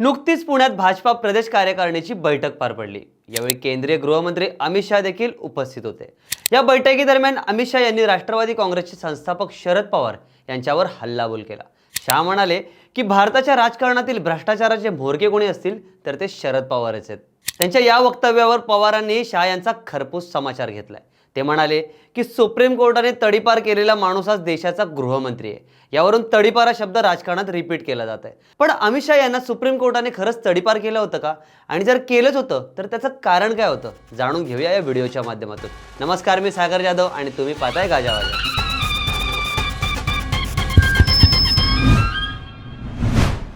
नुकतीच पुण्यात भाजपा प्रदेश कार्यकारिणीची बैठक पार पडली. यावेळी केंद्रीय गृहमंत्री अमित शहा देखील उपस्थित होते. या बैठकीदरम्यान अमित शहा यांनी राष्ट्रवादी काँग्रेसचे संस्थापक शरद पवार यांच्यावर हल्लाबोल केला. शहा म्हणाले की भारताच्या राजकारणातील भ्रष्टाचाराचे म्होरके कोणी असतील तर ते शरद पवारच आहेत. त्यांच्या या वक्तव्यावर पवारांनी शहा यांचा खरपूस समाचार घेतलाय. ते म्हणाले की सुप्रीम कोर्टाने तडीपार केलेला माणूस आज देशाचा गृहमंत्री आहे. यावरून तडीपार हा शब्द राजकारणात रिपीट केला जात आहे. पण अमित शहा यांना सुप्रीम कोर्टाने खरंच तडीपार केलं होतं का? आणि जर केलंच होतं तर त्याचं कारण काय होतं? जाणून घेऊया या व्हिडिओच्या माध्यमातून. नमस्कार मी सागर जाधव आणि तुम्ही पाहताय गाजावाजा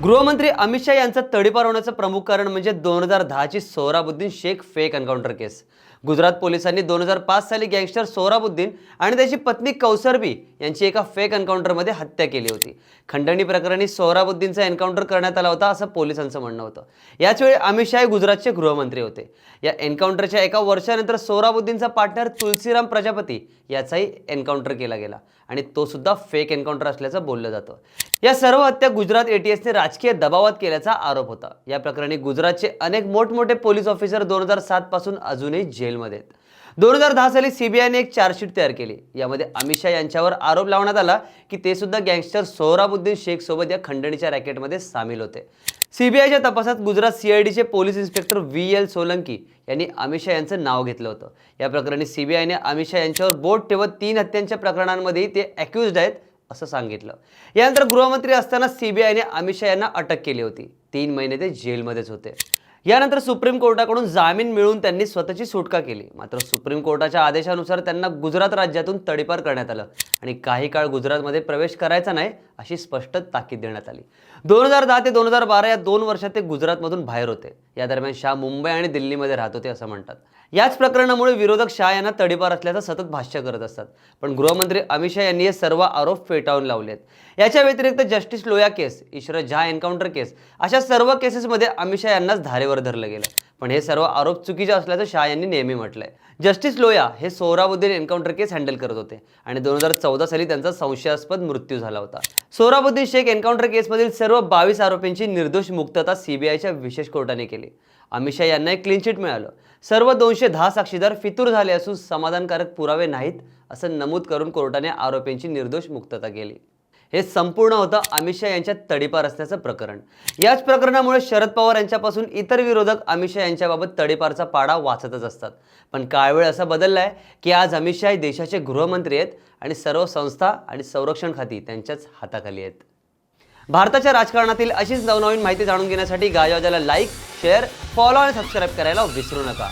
गृहमंत्री अमित शहा यांचं तडीपार होण्याचं प्रमुख कारण म्हणजे दोन हजार दहाची Sohrabuddin Sheikh fake encounter case. Gujarat पोलिसांनी दोन हजार पाच साली गँगस्टर सोहराबुद्दीन आणि त्याची पत्नी कौसरबी यांची एका फेक एन्काउंटरमध्ये हत्या केली होती. खंडणी प्रकरणी सोहराबुद्दीनचा एन्काउंटर करण्यात आला होता असं पोलिसांचं म्हणणं होतं. याचवेळी अमित शाह गुजरातचे गृहमंत्री होते. या एन्काउंटरच्या एका वर्षानंतर सोहराबुद्दीनचा पार्टनर तुलसीराम प्रजापती याचाही एन्काउंटर केला गेला आणि तो सुद्धा फेक एन्काउंटर असल्याचं बोललं जातं. या सर्व हत्या गुजरात एटीएसने राजकीय दबावात केल्याचा आरोप होता. या प्रकरणी गुजरातचे अनेक मोठमोठे पोलीस ऑफिसर दोन हजार सात पासून अजूनही जेलमध्ये आहेत. दोन हजार दहा साली सीबीआयने एक चार्जशीट तयार केली. यामध्ये अमित शहा यांच्यावर आरोप लावण्यात आला की ते सुद्धा गँगस्टर सोहराबुद्दीन शेख सोबत या खंडणीच्या रॅकेटमध्ये सामील होते. सीबीआयच्या तपासात Gujarat सीआयडीचे police inspector V L Solanki यांनी अमित शहा यांचं नाव घेतलं होतं. या प्रकरणी सीबीआयने अमित शहा यांच्यावर बोट ठेवत तीन हत्यांच्या प्रकरणांमध्ये ते अक्युज्ड आहेत असं सांगितलं. यानंतर गृहमंत्री असताना सीबीआयने अमित शहा यांना अटक केली होती. तीन महिने ते जेलमध्येच होते. यानंतर सुप्रीम कोर्टाकडून जामीन मिळून त्यांनी स्वतःची सुटका केली. मात्र सुप्रीम कोर्टाच्या आदेशानुसार त्यांना गुजरात राज्यातून तडीपार करण्यात आलं. आणि काही काळ गुजरातमध्ये प्रवेश करायचा नाही अशी स्पष्ट ताकीद देण्यात आली. दोन हजार दहा ते दोन हजार बारा या दोन वर्षात ते गुजरातमधून बाहेर होते. या दरम्यान शाह मुंबई आणि दिल्लीमध्ये राहत होते असं म्हणतात. याच प्रकरणामुळे विरोधक शाह यांना तडीपार असल्याचं सतत भाष्य करत असतात. पण गृहमंत्री अमित शाह यांनी हे सर्व आरोप फेटाळून लावलेत. याच्या व्यतिरिक्त जस्टिस लोया केस ईश्वर झा एन्काउंटर केस अशा सर्व केसेसमध्ये अमित शाह यांनाच धारेवर धरलं गेलं पण हे सर्व आरोप चुकीचे असल्याचं शाह यांनी नेहमी म्हटलंय. जस्टिस लोया हे सोहराबुद्दीन एन्काउंटर केस हँडल करत होते आणि दोन हजार चौदा साली त्यांचा संशयास्पद मृत्यू झाला होता. सोहराबुद्दीन शेख एन्काउंटर केसमधील सर्व बावीस आरोपींची निर्दोष मुक्तता सीबीआयच्या विशेष कोर्टाने केली. अमित शाह यांना एक क्लीन चिट मिळालं. सर्व दोनशे दहा साक्षीदार फितूर झाले असून समाधानकारक पुरावे नाहीत असं नमूद करून कोर्टाने आरोपींची निर्दोष मुक्तता केली. हे संपूर्ण होतं अमित शहा यांच्या तडीपार असण्याचं प्रकरण. याच प्रकरणामुळे शरद पवार यांच्यापासून इतर विरोधक अमित शहा यांच्याबाबत तडीपारचा पाडा वाचतच असतात. पण काळवेळ असा बदललाय की आज अमित शहा हे देशाचे गृहमंत्री आहेत आणि सर्व संस्था आणि संरक्षण खाती त्यांच्याच हाताखाली आहेत. भारताच्या राजकारणातील अशीच नवनवीन माहिती जाणून घेण्यासाठी गाजवाजाला लाईक शेअर फॉलो आणि सबस्क्राईब करायला विसरू नका.